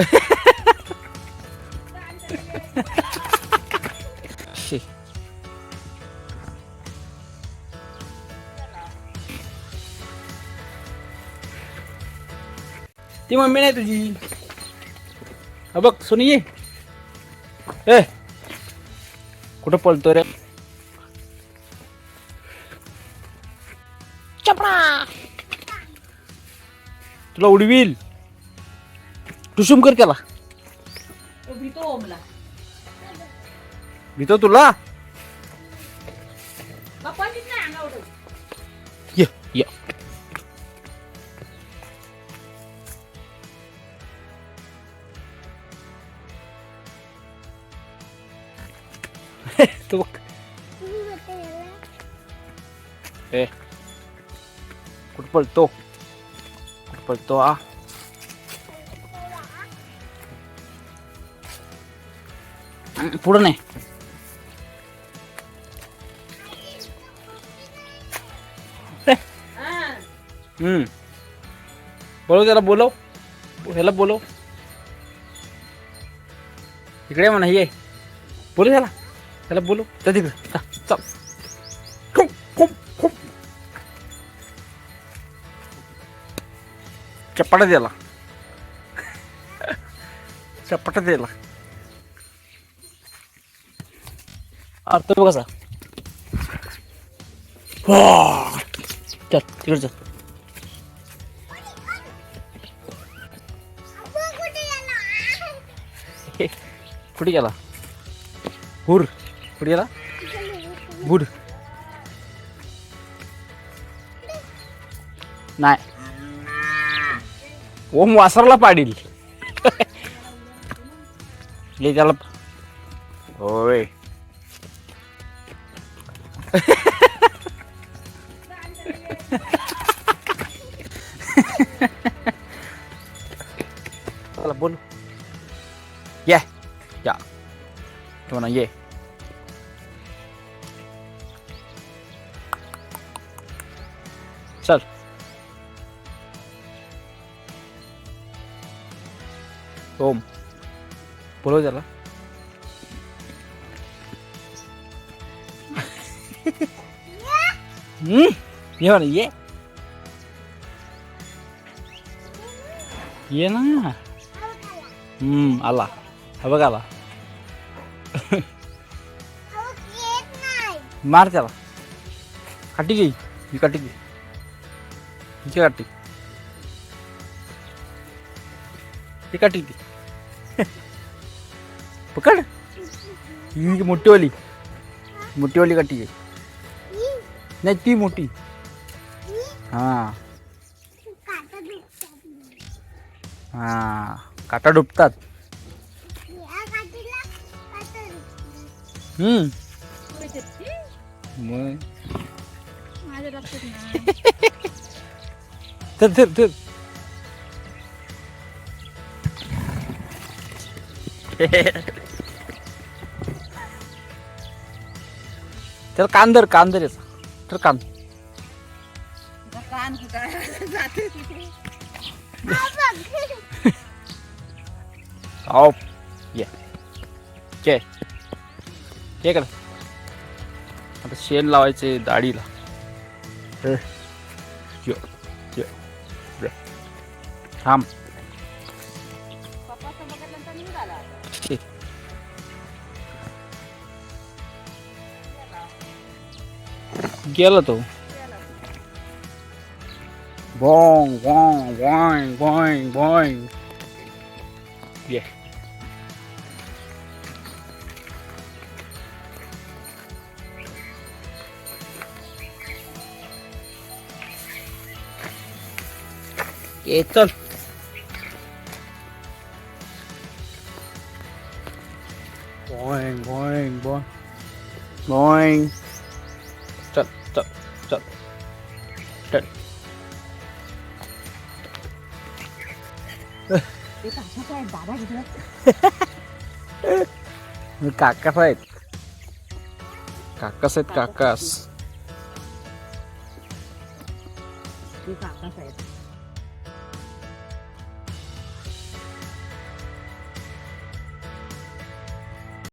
ती मम्मी नाही तुझी. हा बघ सोनी ये. ए कुठं पळतो रे? चपडा. तुला उडवील. टुशुम कर त्याला तो भीतो ओमला. भीतो तुला? ये ये. तू बघ. ए कुठं पळतो? कुठं पळतो आ? पुढं नाही. हम्म. बोलव त्याला बोलव. ह्याला बोलव. इकडे म्हणा ये. बोलव त्याला त्याला बोलव. त्या तिकडे. चल खूप खूप खूप. चपाटा द्याला चपाटा द्याला अर्थ बघ कसा. चल तिकडे चल. कुठे गेला. हुर. कुठे गेला? बुड. नाही. ओम वासरला पाडील. ले त्याला होय. चला बोल ये या म्हणा ये चल ओम बोलव त्याला हम्म ये म्हणा ये ये ना हम्म आला हा बघ आला मार त्याला काठी घे ही काठी घे हिची काठी ही नाही ती मोठी. हां. हां. काटा डुबतात. मग? तर तर तर त्याला कांदर कांदर याचा. तर आता कान काय जाते. आओ ये. चे ये कर आता शेण लावायचे दाढीला. थांब. गेला तो Bong Bong Bong Bong Bong ये ये चल Boing, boing, boing. Boing. चल ते कशाचं आहे बाबा तिकडे मी काकास आहेत. काकास आहेत काकास. ते काकाच आहेत.